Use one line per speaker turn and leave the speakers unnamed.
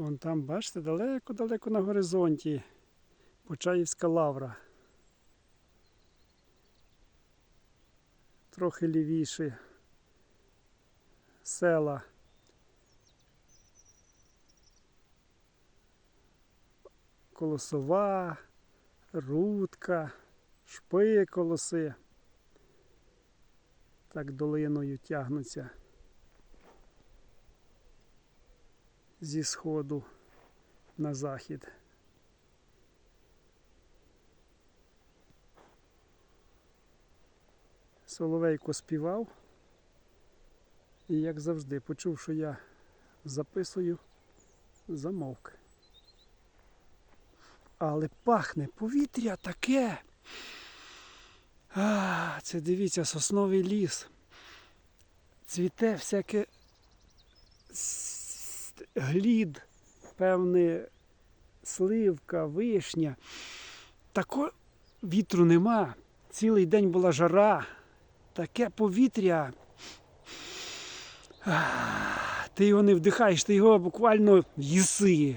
Вон там, бачите, далеко-далеко на горизонті. Почаївська лавра. Трохи лівіше. Села. Колосова, Рудка, Шпи колоси. Так долиною тягнуться зі сходу на захід. Соловейко співав. І як завжди, почув, що я записую, замовк. Але пахне повітря таке. А, це дивіться, сосновий ліс. Цвіте всяке глід, певне, сливка, вишня. Тако вітру нема. Цілий день була жара. Таке повітря. Ти його не вдихаєш, ти його буквально їси.